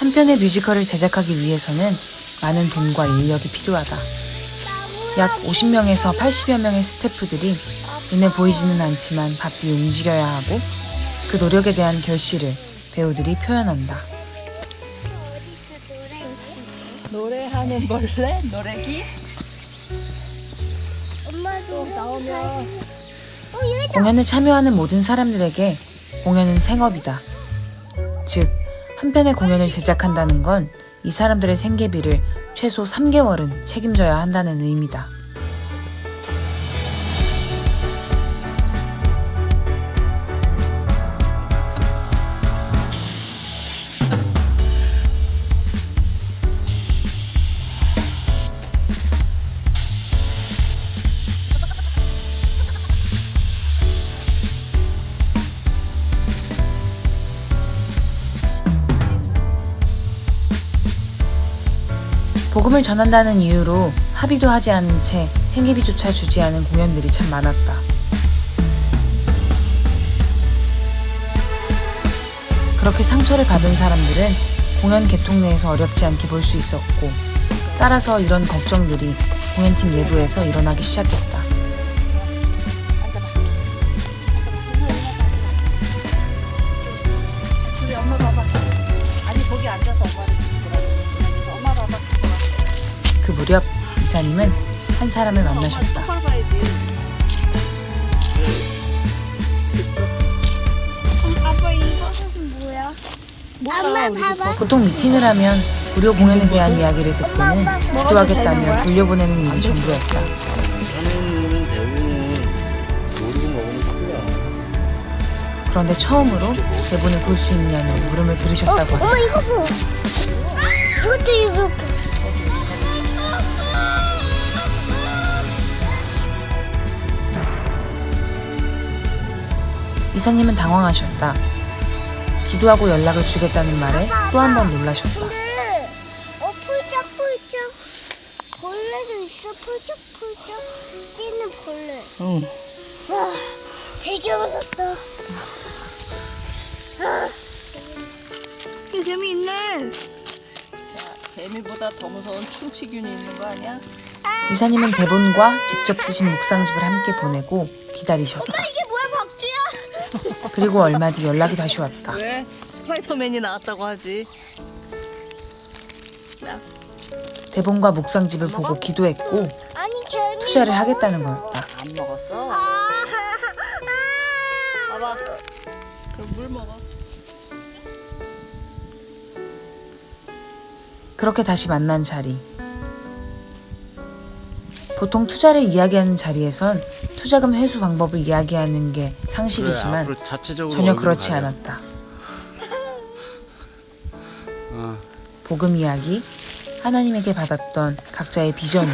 한 편의 뮤지컬을 제작하기 위해서는 많은 돈과 인력이 필요하다. 약 50명에서 80여 명의 스태프들이 눈에 보이지는 않지만 바삐 움직여야 하고 그 노력에 대한 결실을 배우들이 표현한다. 노래하는 벌레? 노래기? 엄마도 나오면 어 공연에 참여하는 모든 사람들에게 공연은 생업이다. 즉, 한 편의 공연을 제작한다는 건 이 사람들의 생계비를 최소 3개월은 책임져야 한다는 의미다. 복음을 전한다는 이유로 합의도 하지 않은 채 생계비조차 주지 않은 공연들이 참 많았다. 그렇게 상처를 받은 사람들은 공연 개통 내에서 어렵지 않게 볼 수 있었고, 따라서 이런 걱정들이 공연팀 내부에서 일어나기 시작했다. 그 무렵 이사님은 한 사람을 만나셨다. 똑바로 봐야지. 아빠 이것은 뭐야? 엄마 봐봐 보통 미팅을 하면 무료 공연에 대한 이야기를 듣고는 기도하겠다며 돌려보내는 일이 전부였다. 사내는 대부분 모르고 먹으면 큰일 나. 그런데 처음으로 대본을 볼 수 있냐는 물음을 들으셨다고 한다. 이거 봐 이것도 이거 이사님은 당황하셨다. 기도하고 연락을 주겠다는 말에 또 한 번 놀라셨다. 어 폴짝폴짝 벌레도 있어 폴짝폴짝 뛰는 벌레 응. 와 되게 무섭다 아. 이거 재미있네 개미보다 더 무서운 충치균이 있는 거 아니야? 이사님은 대본과 직접 쓰신 묵상집을 함께 보내고 기다리셨다. 그리고 얼마 뒤 연락이 다시 왔다. 왜? 스파이더맨이 나왔다고 하지. 야, 대본과 묵상집을 보고 기도했고 아니 투자를 하겠다는 거였다. 안 먹었어? 아, 봐봐. 그럼 물 먹어. 그렇게 다시 만난 자리. 보통 투자를 이야기하는 자리에선 투자금 회수 방법을 이야기하는 게 상식이지만 그래, 전혀 그렇지 가려. 않았다. 어. 복음 이야기, 하나님에게 받았던 각자의 비전이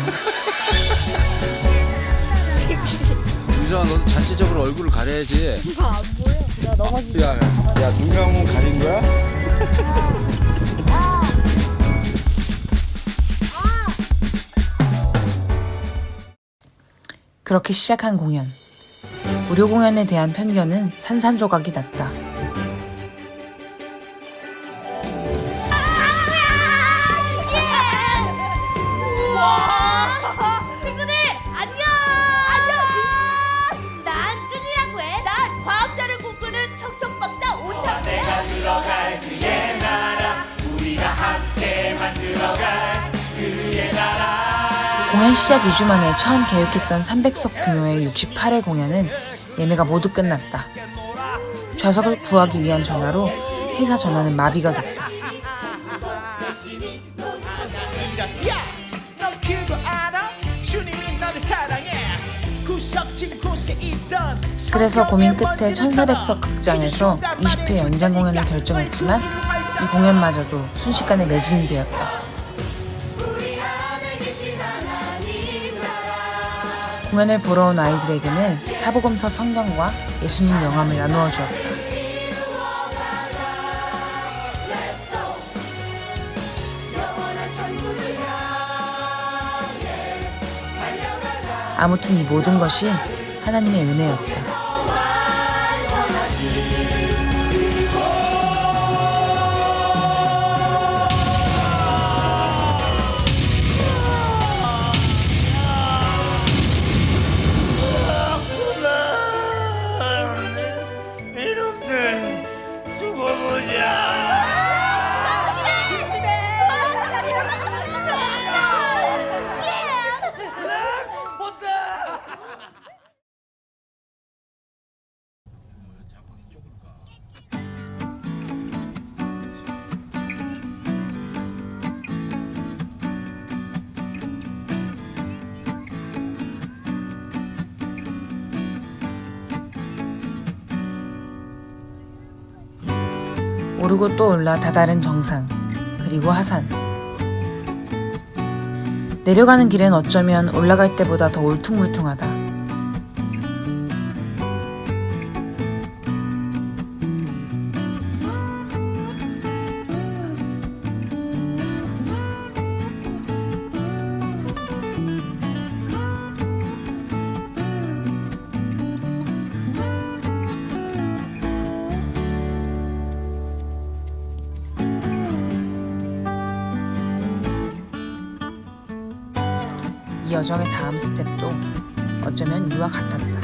유정아 너도 자체적으로 얼굴을 가려야지. 나 넘어지. 야, 야 눈감은 가린 거야? 그렇게 시작한 공연. 무료 공연에 대한 편견은 산산조각이 났다. 친구들 안녕! 안녕! 난 준이라고 해. 난 과학자를 꿈꾸는 척척 박사 오타쿠야. 공연 시작 2주 만에 처음 계획했던 300석 규모의 68회 공연은 예매가 모두 끝났다. 좌석을 구하기 위한 전화로 회사 전화는 마비가 됐다. 그래서 고민 끝에 1400석 극장에서 20회 연장 공연을 결정했지만 이 공연마저도 순식간에 매진이 되었다. 공연을 보러 온 아이들에게는 사복음서 성경과 예수님 명함을 나누어 주었다. 아무튼 이 모든 것이 하나님의 은혜였다. 오르고 또 올라 다다른 정상, 그리고 하산. 내려가는 길은 어쩌면 올라갈 때보다 더 울퉁불퉁하다. 여정의 다음 스텝도 어쩌면 이와 같았다.